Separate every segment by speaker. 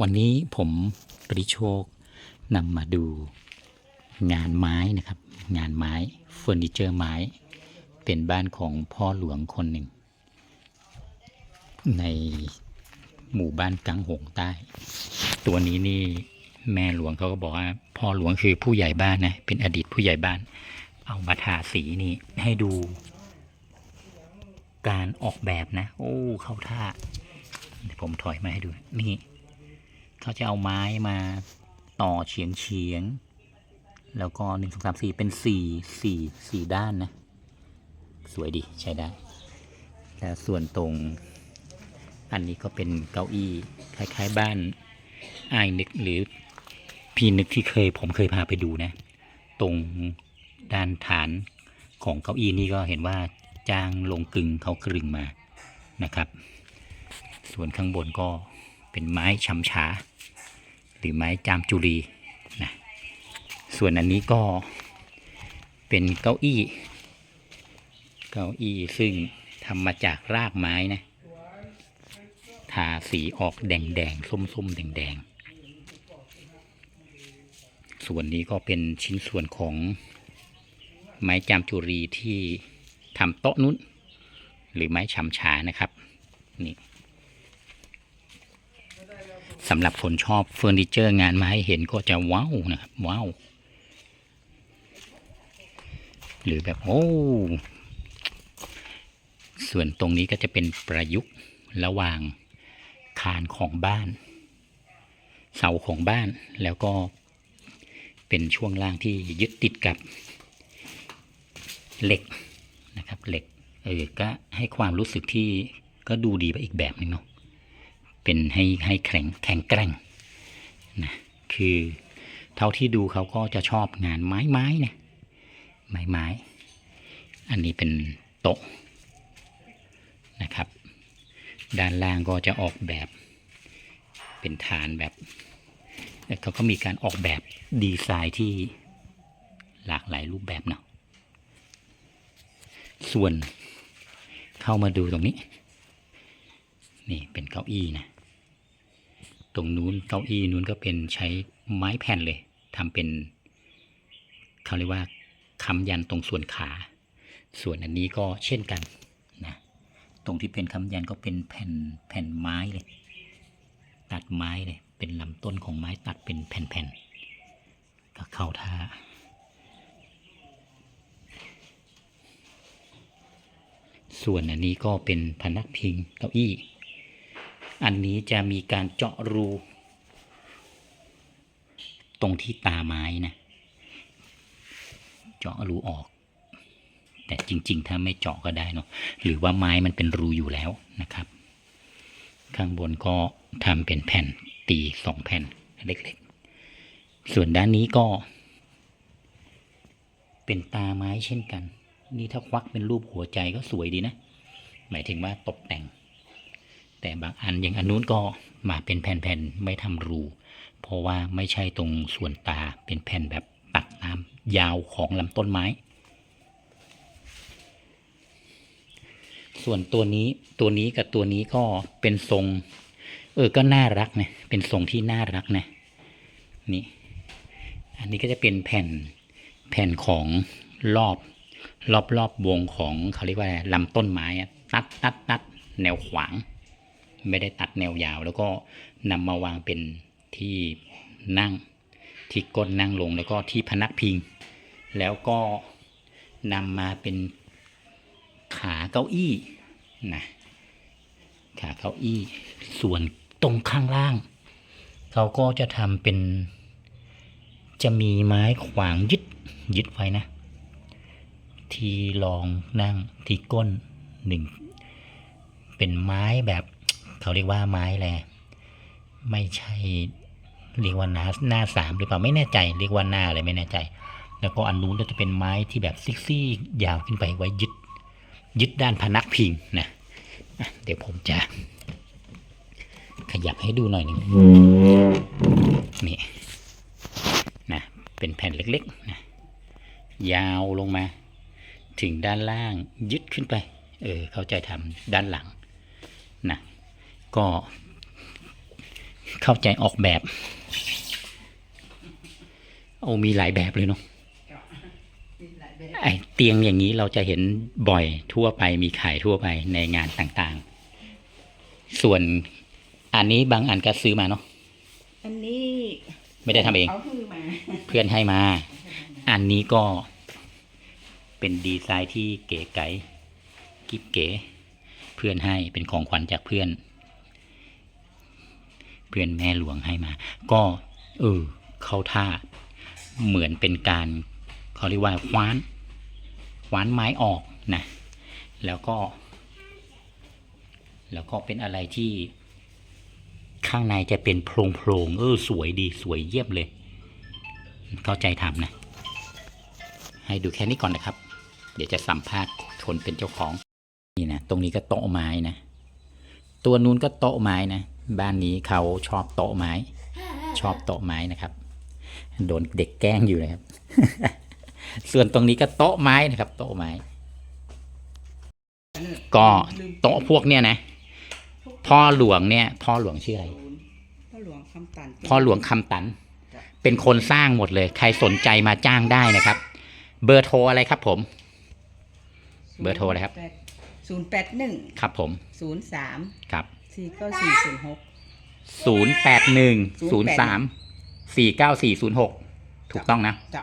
Speaker 1: วันนี้ผมปริโชคนำมาดูงานไม้นะครับ งานไม้เฟอร์นิเจอร์ไม้ เป็นบ้านของพ่อหลวงคนหนึ่ง ในหมู่บ้านกังหงใต้ ตัวนี้นี่แม่หลวงเขาก็บอกว่า พ่อหลวงคือผู้ใหญ่บ้านนะ เป็นอดีตผู้ใหญ่บ้าน เอามาทาสีนี่ให้ดู การออกแบบนะ โอ้ เข้าท่าเดี๋ยวผมถอยมาให้ดูนี่ เขาจะเอาไม้มาต่อเฉียงเฉียง แล้วก็หนึ่งสองสามสี่เป็นสี่สี่สี่ด้านนะ สวยดีใช้ได้แล้วส่วนตรง อันนี้ก็เป็นเก้าอี้คล้าย ๆ บ้านไอ้นึกหรือพี่นึกที่เคยผมเคยพาไปดูนะ ตรงด้านฐานของเก้าอี้นี่ก็เห็นว่าจ้างลงกึงเขากรึงมานะครับ ส่วนข้างบนก็เป็นไม้ชำฉา หรือไม้จามจุรีนะส่วนอันนี้ก็เป็นเก้าอี้ เก้าอี้ซึ่งทำมาจากรากไม้นะทาสีออกแดงแดงๆส้มๆแดงแดงๆส่วนนี้ก็เป็นชิ้นส่วนของไม้จามจุรีที่ทำโต๊ะนุ้นหรือไม้ชำฉานะครับนี่ สำหรับคนชอบเฟอร์นิเจอร์งานไม้เห็นก็จะว้าวนะครับว้าวหรือแบบโอ้ส่วนตรงนี้ก็จะเป็นประยุกต์ระหว่างคานของบ้าน เสาของบ้านแล้วก็เป็นช่วงล่างที่ยึดติดกับเหล็กนะครับเหล็กเออก็ให้ความรู้สึกที่ก็ดูดีไปอีกแบบหนึงเนาะ เป็นให้ให้แข็งแข็งแกร่งนะคือเท่าที่ดูเขาก็จะชอบงานไม้ไม้นี่ยไม้ไม้ อันนี้เป็นโต๊ะนะครับ ด้านล่างก็จะออกแบบเป็นฐานแบบแเขาก็มีการออกแบบดีไซน์ที่หลากหลายรูปแบบเนาะส่วนเข้ามาดูตรงนี้ นี่เป็นเก้าอี้นะ ตรงนู้นเก้าอี้นู้นก็เป็นใช้ไม้แผ่นเลยทำเป็นเขาเรียกว่าคำยันตรงส่วนขา ส่วนอันนี้ก็เช่นกันนะตรงที่เป็นคำยันก็เป็นแผ่นแผ่นไม้เลย ตัดไม้เลย เป็นลำต้นของไม้ตัดเป็นแผ่นๆก็เข้าท่าส่วนอันนี้ก็เป็นพนักพิงเก้าอี้ อันนี้จะมีการเจาะรู ตรงที่ตาไม้นะ เจาะรูออก แต่จริง ๆ ถ้าไม่เจาะก็ได้เนาะหรือว่าไม้มันเป็นรูอยู่แล้วนะครับ ข้างบนก็ทำเป็นแผ่นตีสองแผ่นเล็กๆ ส่วนด้านนี้ก็ เป็นตาไม้เช่นกัน นี่ถ้าควักเป็นรูปหัวใจก็สวยดีนะ หมายถึงว่าตกแต่ง แต่บางอันอย่างอันนู้นก็มาเป็นแผ่นๆไม่ทำรู เพราะว่าไม่ใช่ตรงส่วนตาเป็นแผ่นแบบตัดน้ำยาวของลำต้นไม้ ส่วนตัวนี้ตัวนี้กับตัวนี้ก็เป็นทรง เออก็น่ารักนะเป็นทรงที่น่ารักนะนี่อันนี้ก็จะเป็นแผ่นแผ่นของรอบรอบรอบวงของเขาเรียกว่าอะไรลำต้นไม้ตัดตัดตัดแนวขวาง ไม่ได้ตัดแนวยาว แล้วก็นำมาวางเป็นที่นั่งที่ก้นนั่งลงแล้วก็ที่พนักพิง แล้วก็นำมาเป็นขาเก้าอี้นะขาเก้าอี้ส่วนตรงข้างล่าง เขาก็จะทำเป็น จะมีไม้ขวางยึดยึดไว้นะ ที่รองนั่งที่ก้นหนึ่งเป็นไม้แบบ เขาเรียกว่าไม้แหละไม่ใช่เรียกว่าหน้าหน้าสามหรือเปล่าไม่แน่ใจ เรียกว่าหน้าอะไรไม่แน่ใจ แล้วก็อันนู้นก็จะเป็นไม้ที่แบบซิกซี่ยาวขึ้นไปไว้ยึด ยึดด้านพนักพิงนะอะเดี๋ยวผมจะขยับให้ดูหน่อยหนึ่งนี่นะเป็นแผ่นเล็กๆนะยาวลงมา ถึงด้านล่างยึดขึ้นไป เออ เข้าใจทำด้านหลังนะ ก็เข้าใจออกแบบ โอ้มีหลายแบบเลยเนาะ
Speaker 2: มีหลายแบบ
Speaker 1: ไอเตียงอย่างนี้เราจะเห็นบ่อยทั่วไปมีขายทั่วไปในงานต่างๆ ส่วนอันนี้บางอันก็ซื้อมาเนาะ
Speaker 2: อันนี้
Speaker 1: ไม่ได้ทำเอง
Speaker 2: เขาคือมา
Speaker 1: เพื่อนให้มา อันนี้ก็เป็นดีไซน์ที่เก๋ไก๋กิ๊บเก๋ เพื่อนให้เป็นของขวัญจากเพื่อนเพื่อนแม่หลวงให้มา ก็เออเข้าท่าเหมือนเป็นการเขาเรียกว่าคว้านคว้านไม้ออกนะแล้วก็ แล้วก็เป็นอะไรที่ข้างในจะเป็นโพรงโพรงเออสวยดีสวยเยี่ยมเลย เข้าใจทำนะ ให้ดูแค่นี้ก่อนนะครับ เดี๋ยวจะสัมภาษณ์คนเป็นเจ้าของ นี่นะ ตรงนี้ก็โต๊ะไม้นะ ตัวนู้นก็โต๊ะไม้นะ บ้านนี้เขาชอบโต๊ะไม้ ชอบโต๊ะไม้นะครับ โดนเด็กแกล้งอยู่นะครับ ส่วนตรงนี้ก็โต๊ะไม้นะครับ โต๊ะไม้ ก็โต๊ะพวกเนี้ยนะพ่อหลวงเนี่ยพ่อหลวงชื่ออะไร
Speaker 2: พ่อหลวงคำตัน
Speaker 1: พ่อหลวงคำตัน เป็นคนสร้างหมดเลย ใครสนใจมาจ้างได้นะครับ เบอร์โทรอะไรครับผม เบอร์โทรอะไรครับ
Speaker 2: ศูนย์แปดหนึ่ง
Speaker 1: ครับผม
Speaker 2: ศูนย์สาม
Speaker 1: ครับ
Speaker 2: สี่เก้าสี่ศูนย์หก
Speaker 1: ศูนย์แปดหนึ่งศูนย์สามสี่เก้าสี่ศูนย์หกถูกต้องนะ
Speaker 2: จ้ะ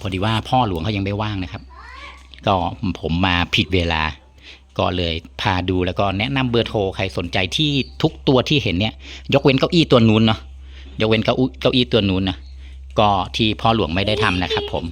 Speaker 1: พอดีว่าพ่อหลวงเขายังไม่ว่างนะครับ ก็ผมมาผิดเวลา ก็เลยพาดูแล้วก็แนะนำเบอร์โทรใครสนใจที่ทุกตัวที่เห็นเนี่ย ยกเว้นเก้าอี้ตัวนู้นเนาะยกเว้นเก้าอี้เก้าอี้ตัวนู้นนะก็ที่พ่อหลวงไม่ได้ทำนะครับผม